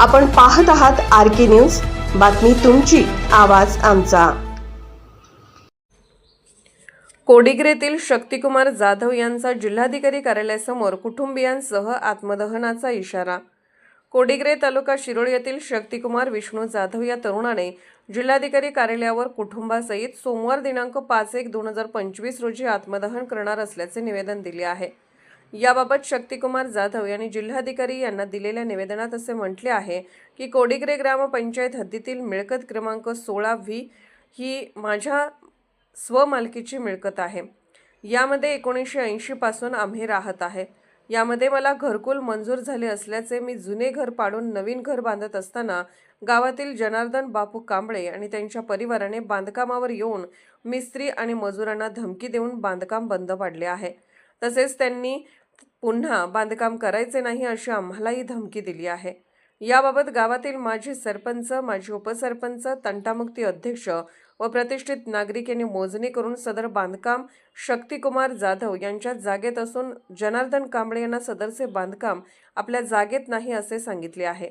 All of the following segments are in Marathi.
आपण पाहत आहात आर के न्यूज. बातमी तुमची आवाज आमचा. कोडिग्रेतील शक्तिकुमार जाधव यांचा जिल्हाधिकारी कार्यालयासमोर कुटुंबियांसह आत्मदहनाचा इशारा. कोडिग्रे तालुका शिरोळ येथील शक्तिकुमार विष्णू जाधव या तरुणाने जिल्हाधिकारी कार्यालयावर कुटुंबासहित सोमवार दिनांक पाच एक दोन हजार पंचवीस रोजी आत्मदहन करणार असल्याचे निवेदन दिले आहे. याबाबत शक्तिकुमार जाधव यांनी जिल्हाधिकारी यांना दिलेल्या निवेदनात असे म्हटले आहे की कोडिग्रे ग्रामपंचायत हद्दीतील मिळकत क्रमांक सोळा व्ही ही माझ्या स्वमालकीची मिळकत आहे. यामध्ये एकोणीसशे ऐंशीपासून आम्ही राहत आहे. यामध्ये मला घरकुल मंजूर झाले असल्याचे मी जुने घर पाडून नवीन घर बांधत असताना गावातील जनार्दन बापू कांबळे आणि त्यांच्या परिवाराने बांधकामावर येऊन मिस्त्री आणि मजुरांना धमकी देऊन बांधकाम बंद पाडले आहे. तसेच त्यांनी पुन्हा बांधकाम करायचे नाही अशी आम्हालाही धमकी दिली आहे. याबाबत गावातील माजी सरपंच माजी उपसरपंच तंटामुक्ती अध्यक्ष व प्रतिष्ठित नागरिक यांनी मोजणी करून सदर बांधकाम शक्तिकुमार जाधव यांच्या जागेत असून जनार्दन कांबळे यांना सदरचे बांधकाम आपल्या जागेत नाही असे सांगितले आहे.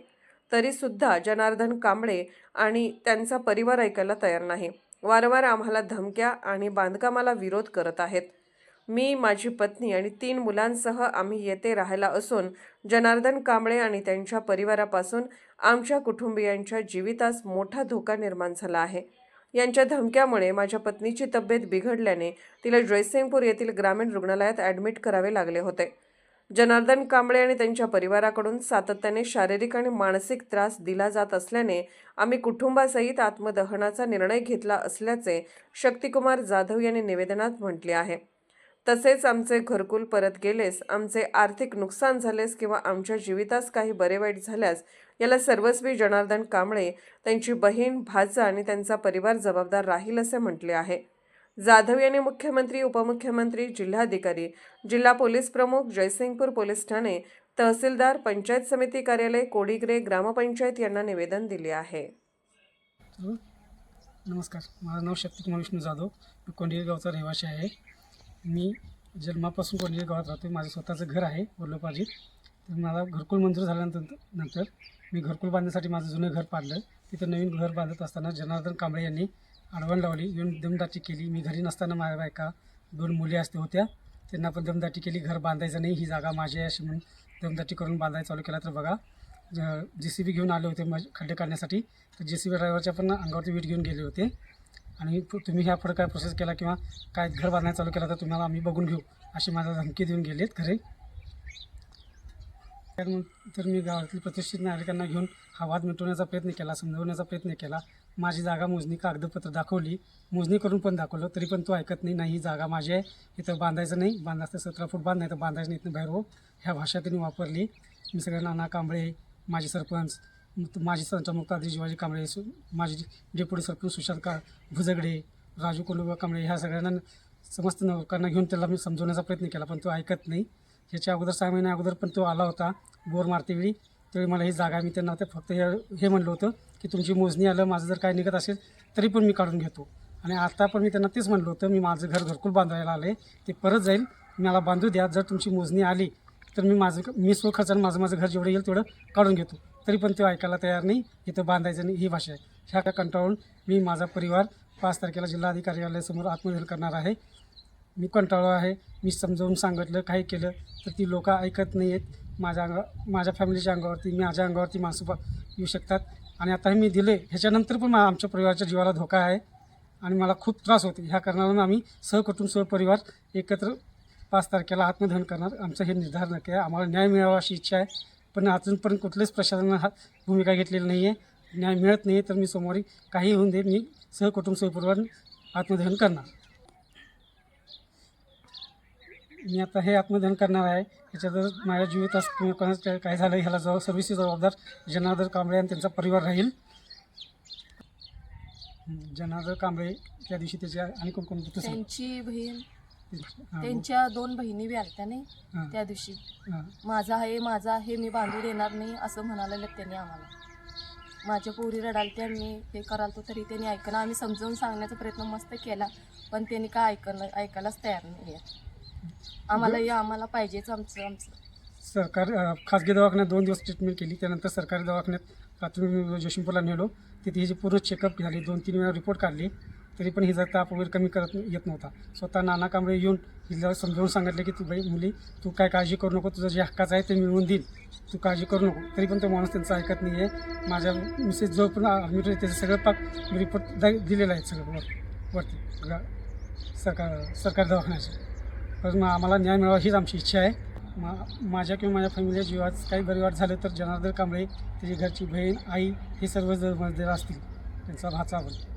तरीसुद्धा जनार्दन कांबळे आणि त्यांचा परिवार ऐकायला तयार नाही. वारंवार आम्हाला धमक्या आणि बांधकामाला विरोध करत आहेत. मी माझी पत्नी आणि तीन मुलांसह आम्ही येथे राहायला असून जनार्दन कांबळे आणि त्यांच्या परिवारापासून आमच्या कुटुंबियांच्या जीवितास मोठा धोका निर्माण झाला आहे. यांच्या धमक्यामुळे माझ्या पत्नीची तब्येत बिघडल्याने तिला जयसिंगपूर येथील ग्रामीण रुग्णालयात ॲडमिट करावे लागले होते. जनार्दन कांबळे आणि त्यांच्या परिवाराकडून सातत्याने शारीरिक आणि मानसिक त्रास दिला जात असल्याने आम्ही कुटुंबासहित आत्मदहनाचा निर्णय घेतला असल्याचे शक्तिकुमार जाधव यांनी निवेदनात म्हटले आहे. तसेच आमचे घरकुल परत गेलेस आमचे आर्थिक नुकसान झालेस किंवा आमच्या जीवितास काही बरे वाईट झाल्यास याला सर्वस्वी जनार्दन कांबळे त्यांची बहीण भाजा आणि त्यांचा परिवार जबाबदार राहील असे म्हटले आहे. जाधव यांनी मुख्यमंत्री उपमुख्यमंत्री जिल्हाधिकारी जिल्हा पोलीस प्रमुख जयसिंगपूर पोलीस ठाणे तहसीलदार पंचायत समिती कार्यालय कोडीग्रे ग्रामपंचायत यांना निवेदन दिले आहे. नमस्कार. माझं नाव शक्तिकुमार विष्णू जाधव. मी गावचा रहिवासी आहे. मी जन्मापासून कोंडिये गावात राहतो माझं स्वतःचं घर आहे वल्लोपाजी. तर मला घरकुल मंजूर झाल्यानंतर नंतर मी घरकुल बांधण्यासाठी माझं जुनं घर पाडलं. तिथं नवीन घर बांधत असताना जनार्दन कांबळे यांनी आडवण लावली. येऊन दमदाटी केली. मी घरी नसताना माझ्या बायका दोन मुली असते होत्या. त्यांना पण दमदाटी केली. घर बांधायचं नाही. ही जागा माझी अशी म्हणून दमदाटी करून बांधायला चालू केला. तर बघा जे सी बी घेऊन आले होते मग खड्डे काढण्यासाठी. तर जे सी बी ड्रायव्हरच्या पण अंगावरती वीट घेऊन गेले होते. आणि तुम्ही ह्या पुढे काय प्रोसेस केला किंवा काय घर बांधायला चालू केला तर तुम्हाला आम्ही बघून घेऊ अशी माझा धमकी देऊन गेलेत घरी तर मी गावातील प्रतिष्ठित नागरिकांना घेऊन हा वाद मिटवण्याचा प्रयत्न केला समजवण्याचा प्रयत्न केला. माझी जागा मोजणी कागदपत्र दाखवली. मोजणी करून पण दाखवलं तरी पण तो ऐकत नाही नाही ही जागा माझी आहे इथं बांधायचं नाही बांधायचं सतरा फूट बांध नाही तर बांधायचं नाही इथं बाहेर हो. ह्या भाषा त्यांनी वापरली. मी सगळ्यांना नाना कांबळे माजी सरपंच माजी संचामुक्त आधी शिवाजी कांबळे माजी डेप्युटी सरपंच सुशांत का भुजगडे राजू कोलुबा कांबळे ह्या सगळ्यांना समस्त नौकांना घेऊन त्याला मी समजवण्याचा प्रयत्न केला पण तो ऐकत नाही. ह्याच्या अगोदर सहा महिन्या अगोदर पण तो आला होता बोर मारतेवेळी त्यावेळी मला ही जागा मी त्यांना ते फक्त हे हे म्हणलं होतं की तुमची मोजणी आलं माझं जर काय निघत असेल तरी पण मी काढून घेतो. आणि आता पण मी त्यांना तेच म्हणलं होतं मी माझं घर घरकुल बांधायला आहे ते परत जाईल मला बांधू द्या जर तुमची मोजणी आली तर मी माझं मी स्वखर्चानं माझं माझं घर जेवढं येईल तेवढं काढून घेतो. तरी पण तो ऐकायला तयार नाही. इथं बांधायचं नाही. ही भाषा आहे. ह्या कंटाळून मी माझा परिवार पाच तारखेला जिल्हाधिकारी कार्यालयासमोर आत्मदहन करणार आहे. मी कंटाळलो आहे. मी समजावून सांगितलं काही केलं तर ती लोक ऐकत नाही आहेत माझ्या अंगा माझ्या फॅमिलीच्या अंगावरती माझ्या अंगावरती माणसं येऊ शकतात. आणि आता हे मी दिले ह्याच्यानंतर पण मा आमच्या परिवाराच्या जीवाला धोका आहे. आणि मला खूप त्रास होते. ह्या कारणानं आम्ही सहकुटुंब सहपरिवार एकत्र पाच तारखेला आत्मदहन करणार. आमचं हे निर्धार नक्की आहे. आम्हाला न्याय मिळावा अशी इच्छा आहे. पण अजूनपर्यंत कुठल्याच प्रशासनानं हा भूमिका घेतलेली नाही आहे न्याय मिळत नाही तर मी सोमवारी काही होऊन दे मी सहकुटुंब सहपरिवार आत्मदहन करणार. मी आता हे आत्मदहन करणार आहे. याच्यात जर माझ्या जीवितास किंवा कोणाचं काय- झालं ह्याला जबाब सर्व्हिसची जबाबदार जनार्दन कांबळे आणि त्यांचा परिवार राहील. जनार्दन कांबळे त्या दिवशी त्याच्या आणि कोण कोण त्यांची बहीण त्यांच्या दोन बहिणी बी आलत्या नाही त्या दिवशी. माझा आहे माझा आहे मी बांधू देणार नाही असं म्हणाले त्यांनी आम्हाला. माझ्या पोरी रडालत्या मी हे करालतो तरी त्यांनी ऐकलं. आम्ही समजावून सांगण्याचा प्रयत्न मस्त केला पण त्यांनी काय ऐकलं ऐकायलाच तयार नाही आहे आम्हाला हे आम्हाला पाहिजेच आमचं आमचं. सरकार अ, खाजगी दवाखान्यात दोन दिवस ट्रीटमेंट केली त्यानंतर सरकारी दवाखान्यात प्राथमिक जयसिंगपूरला नेलो. तिथे हिची पूर्ण चेकअप झाली दोन तीन वेळा रिपोर्ट काढली. तरी पण हिचा ताप वगैरे कमी करत येत नव्हता. स्वतः नाना कांबळे येऊन हिला समजावून सांगितलं की तू बाई मुली तू काय काळजी करू नको तुझं जे हक्काचं आहे ते मिळवून देईल. तू काळजी करू नको. तरी पण तो माणूस त्यांचं ऐकत नाही आहे माझ्या मिसेस जो पण ॲडमिट आहे त्याचं सगळं पाक मी रिपोर्ट दिलेला दिलेलं आहे सगळं वर वरती. गा सरकार सरकारी दवाखान्याचे. पण आम्हाला न्याय मिळावा हीच आमची इच्छा आहे. मा माझ्या किंवा माझ्या फॅमिलीच्या जीवात काही बरी वाट झालं तर जनार्दन कांबळे त्याची घरची बहीण आई हे सर्व जर मजदेर असतील. त्यांचा भाचा आपण.